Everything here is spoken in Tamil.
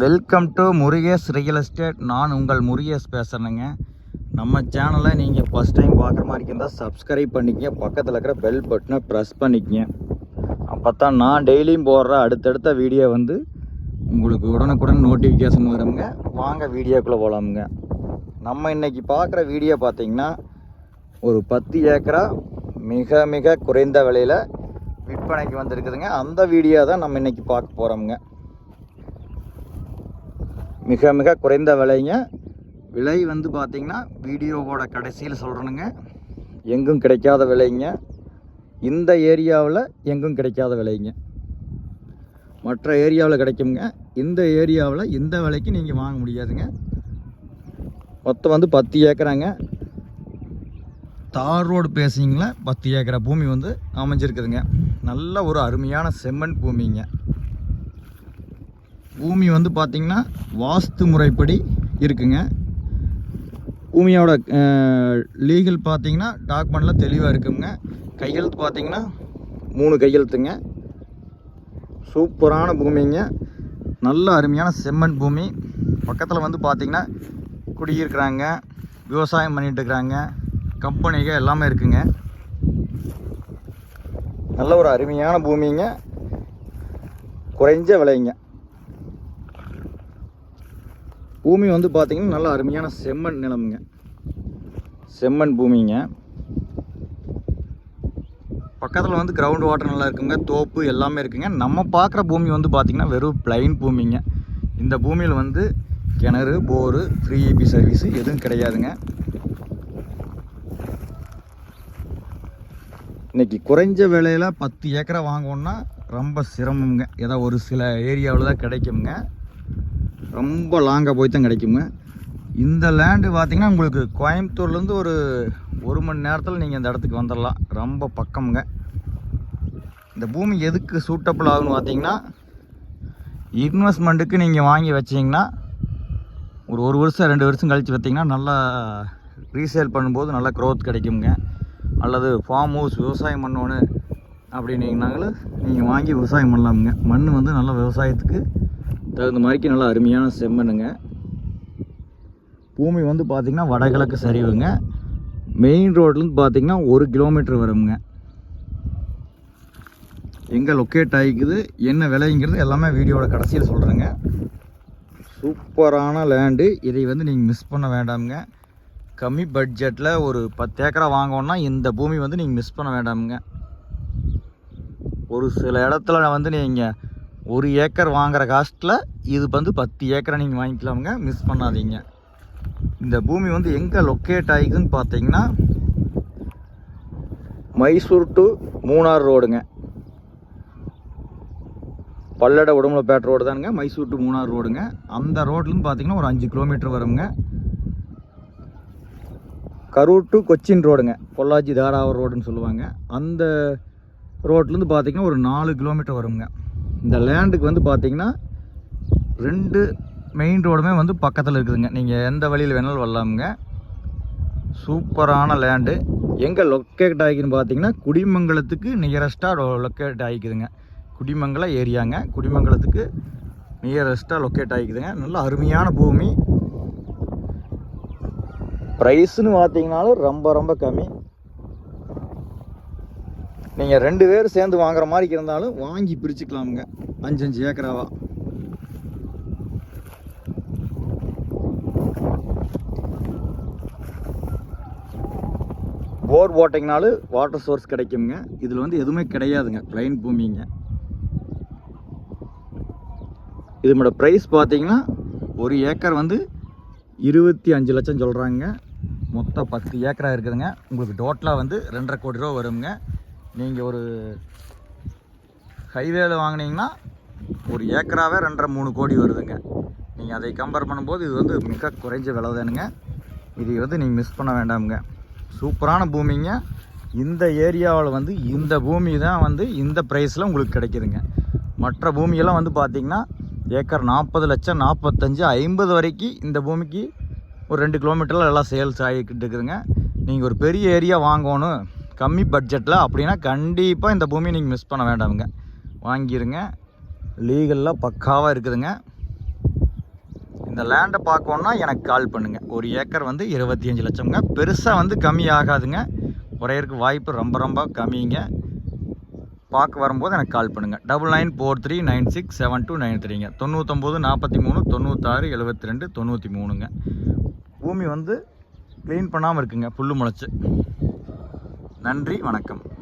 Welcome to Murugesh real estate நான் உங்கள் முருகேஷ் பேசுகிறேங்க நம்ம சேனலை நீங்கள் ஃபஸ்ட் டைம் பார்க்குற மாதிரி இருந்தால் சப்ஸ்கிரைப் பண்ணிக்கங்க. பக்கத்தில் இருக்கிற பெல் பட்டனை ப்ரெஸ் பண்ணிக்கங்க. அப்போ தான் நான் டெய்லியும் போடுற அடுத்தடுத்த வீடியோ வந்து உங்களுக்கு உடனுக்குடன் நோட்டிஃபிகேஷன் வருங்க. வாங்க வீடியோக்குள்ளே போகலாமுங்க நம்ம இன்றைக்கி பார்க்குற வீடியோ பார்த்தீங்கன்னா ஒரு பத்து ஏக்கரா மிக மிக குறைந்த விலையில் விற்பனைக்கு வந்திருக்குதுங்க. அந்த வீடியோ தான் நம்ம இன்றைக்கி பார்க்க போகிறோமுங்க மிக மிக குறைந்த விலைங்க. விலை வந்து பார்த்திங்கன்னா வீடியோவோட கடைசியில் சொல்கிறேனுங்க எங்கும் கிடைக்காத விலைங்க. இந்த ஏரியாவில் எங்கும் கிடைக்காத விலைங்க. மற்ற ஏரியாவில் கிடைக்குங்க இந்த ஏரியாவில் இந்த விலைக்கு நீங்கள் வாங்க முடியாதுங்க. மொத்தம் வந்து பத்து ஏக்கராங்க. தார் ரோடு பேசிங்கில் பத்து ஏக்கரா பூமி வந்து அமைஞ்சிருக்குதுங்க. நல்ல ஒரு அருமையான செம்மண் பூமிங்க. பூமி வந்து பார்த்திங்கன்னா வாஸ்து முறைப்படி இருக்குங்க. பூமியோட லீகல் பார்த்தீங்கன்னா டாக்குமெண்ட்லாம் தெளிவாக இருக்குங்க. கையெழுத்து பார்த்திங்கன்னா மூணு கையெழுத்துங்க. சூப்பரான பூமிங்க. நல்ல அருமையான செம்மண் பூமி. பக்கத்தில் வந்து பார்த்திங்கன்னா குடியிருக்கிறாங்க விவசாயம் பண்ணிகிட்டு இருக்கிறாங்க கம்பெனிகள் எல்லாமே இருக்குங்க. நல்ல ஒரு அருமையான பூமிங்க. குறைஞ்ச விலைங்க. பூமி வந்து பார்த்திங்கன்னா நல்ல அருமையான செம்மண் நிலமுங்க. செம்மண் பூமிங்க. பக்கத்தில் வந்து கிரவுண்ட் வாட்டர் நல்லா இருக்குங்க தோப்பு எல்லாமே இருக்குங்க. நம்ம பார்க்குற பூமி வந்து பார்த்திங்கன்னா வெறும் பிளைன் பூமிங்க. இந்த பூமியில் வந்து கிணறு போரு ஃப்ரீ இபி சர்வீஸு எதுவும் கிடையாதுங்க. இன்னைக்கு குறைஞ்ச விலையில் பத்து ஏக்கரை வாங்கணுன்னா ரொம்ப சிரமங்க ஏதோ ஒரு சில ஏரியாவில் தான் கிடைக்குங்க ரொம்ப லாங்காக போய் தான் கிடைக்குங்க. இந்த லேண்டு பார்த்திங்கன்னா உங்களுக்கு கோயம்புத்தூர்லேருந்து ஒரு ஒரு மணி நேரத்தில் நீங்கள் இந்த இடத்துக்கு வந்துடலாம் ரொம்ப பக்கமுங்க. இந்த பூமி எதுக்கு சூட்டபிள் ஆகுன்னு பார்த்தீங்கன்னா இன்வெஸ்ட்மெண்ட்டுக்கு நீங்கள் வாங்கி வச்சிங்கன்னா ஒரு ஒரு வருஷம் ரெண்டு வருஷம் கழித்து பார்த்திங்கன்னா நல்லா ரீசேல் பண்ணும்போது நல்லா க்ரோத் கிடைக்குங்க. அல்லது ஃபார்ம் ஹவுஸ் விவசாயம் பண்ணோன்னு அப்படின்னீங்கனாங்களும் நீங்கள் வாங்கி விவசாயம் பண்ணலாமுங்க. மண் வந்து நல்ல விவசாயத்துக்கு தகுந்த மாதிரிக்கு நல்லா அருமையான செம்மண்ணுங்க. பூமி வந்து பார்த்திங்கன்னா வடகிழக்கு சரிவுங்க. மெயின் ரோட்லேருந்து பார்த்திங்கன்னா ஒரு கிலோமீட்டர் வருங்க எங்கே லொக்கேட் ஆகிக்குது என்ன விலைங்கிறது எல்லாமே வீடியோட கடைசியில் சொல்கிறேங்க சூப்பரான லேண்டு இதை வந்து நீங்கள் மிஸ் பண்ண வேண்டாமுங்க. கம்மி பட்ஜெட்டில் ஒரு பத்து ஏக்கரா வாங்கணுன்னா இந்த பூமி வந்து நீங்கள் மிஸ் பண்ண வேண்டாமுங்க. ஒரு சில இடத்துல வந்து நீங்கள் ஒரு ஏக்கர் வாங்குற காஸ்ட்டில் இது வந்து பத்து ஏக்கரை நீங்கள் வாங்கிக்கலாமுங்க. மிஸ் பண்ணாதீங்க. இந்த பூமி வந்து எங்கே லொக்கேட் ஆகிக்குன்னு பார்த்தீங்கன்னா மைசூர் டு மூணார் ரோடுங்க. பல்லட உடம்புலப்பேட்டை ரோடு தானுங்க மைசூர் டு மூணார் ரோடுங்க. அந்த ரோட்லேருந்து பார்த்தீங்கன்னா ஒரு அஞ்சு கிலோமீட்டர் வருங்க. கரூர் டு கொச்சின் ரோடுங்க. பொள்ளாச்சி தாராவூர் ரோடுன்னு சொல்லுவாங்க. அந்த ரோட்லேருந்து பார்த்தீங்கன்னா ஒரு நாலு கிலோமீட்டர் வருங்க. இந்த லேண்டுக்கு வந்து பார்த்தீங்கன்னா ரெண்டு மெயின் ரோடுமே வந்து பக்கத்தில் இருக்குதுங்க. நீங்கள் எந்த வழியில் வேணாலும் வரலாமுங்க. சூப்பரான லேண்டு எங்கே லொக்கேட் ஆகிக்குன்னு பார்த்தீங்கன்னா குடிமங்கலத்துக்கு நியரஸ்ட்டாக லொக்கேட் ஆகிக்குதுங்க. குடிமங்கலம் ஏரியாங்க. குடிமங்கலத்துக்கு நியரஸ்ட்டாக லொக்கேட் ஆகிக்குதுங்க. நல்ல அருமையான பூமி. ப்ரைஸ்னு பார்த்தீங்கனாலும் ரொம்ப ரொம்ப கம்மி. நீங்கள் ரெண்டு பேர் சேர்ந்து வாங்குற மாதிரி இருந்தாலும் வாங்கி பிரிச்சுக்கலாமுங்க. அஞ்சு அஞ்சு ஏக்கராவா. போர் போட்டிங்கனாலும் வாட்டர் சோர்ஸ் கிடைக்குங்க. இதில் வந்து எதுவுமே கிடையாதுங்க. ப்ளைன் பூமிங்க. இதனோட ப்ரைஸ் பார்த்தீங்கன்னா ஒரு ஏக்கர் வந்து இருபத்தி அஞ்சு லட்சம் சொல்கிறாங்க மொத்தம் பத்து ஏக்கராக இருக்குதுங்க. உங்களுக்கு டோட்டலாக வந்து ரெண்டரை கோடி ரூபா வருங்க. நீங்கள் ஒரு ஹைவேல வாங்கினீங்கன்னா ஒரு ஏக்கராகவே ரெண்டரை மூணு கோடி வருதுங்க. நீங்கள் அதை கம்பேர் பண்ணும்போது இது வந்து மிக குறைஞ்ச விலை தானுங்க. இதை வந்து நீங்கள் மிஸ் பண்ண வேண்டாமுங்க. சூப்பரான பூமிங்க. இந்த ஏரியாவில் வந்து இந்த பூமி தான் வந்து இந்த ப்ரைஸில் உங்களுக்கு கிடைக்குதுங்க. மற்ற பூமியெல்லாம் வந்து பார்த்திங்கன்னா ஏக்கர் நாற்பது லட்சம் நாற்பத்தஞ்சு ஐம்பது வரைக்கும் இந்த பூமிக்கு ஒரு ரெண்டு கிலோமீட்டரில் எல்லாம் சேல்ஸ் ஆகிக்கிட்டு இருக்குதுங்க. நீங்கள் ஒரு பெரிய ஏரியா வாங்கணும். கம்மி பட்ஜெட்டில் அப்படின்னா கண்டிப்பாக இந்த பூமியை நீங்கள் மிஸ் பண்ண வேண்டாமுங்க. வாங்கிடுங்க லீகல்லாம் பக்காவாக இருக்குதுங்க. இந்த லேண்டை பார்க்கணுன்னா எனக்கு கால் பண்ணுங்கள் ஒரு ஏக்கர் வந்து இருபத்தி அஞ்சு லட்சம்ங்க. பெருசாக வந்து கம்மி ஆகாதுங்க. குறையிறதுக்கு வாய்ப்பு ரொம்ப ரொம்ப கம்மிங்க. பார்க்க வரும்போது எனக்கு கால் பண்ணுங்கள் double nine four three nine six seven two nine த்ரீங்க தொண்ணூற்றொம்பது நாற்பத்தி மூணு தொண்ணூத்தாறு எழுபத்தி ரெண்டு தொண்ணூற்றி மூணுங்க பூமி வந்து க்ளீன் பண்ணாமல் இருக்குங்க. புல் முளைச்சி. நன்றி வணக்கம்.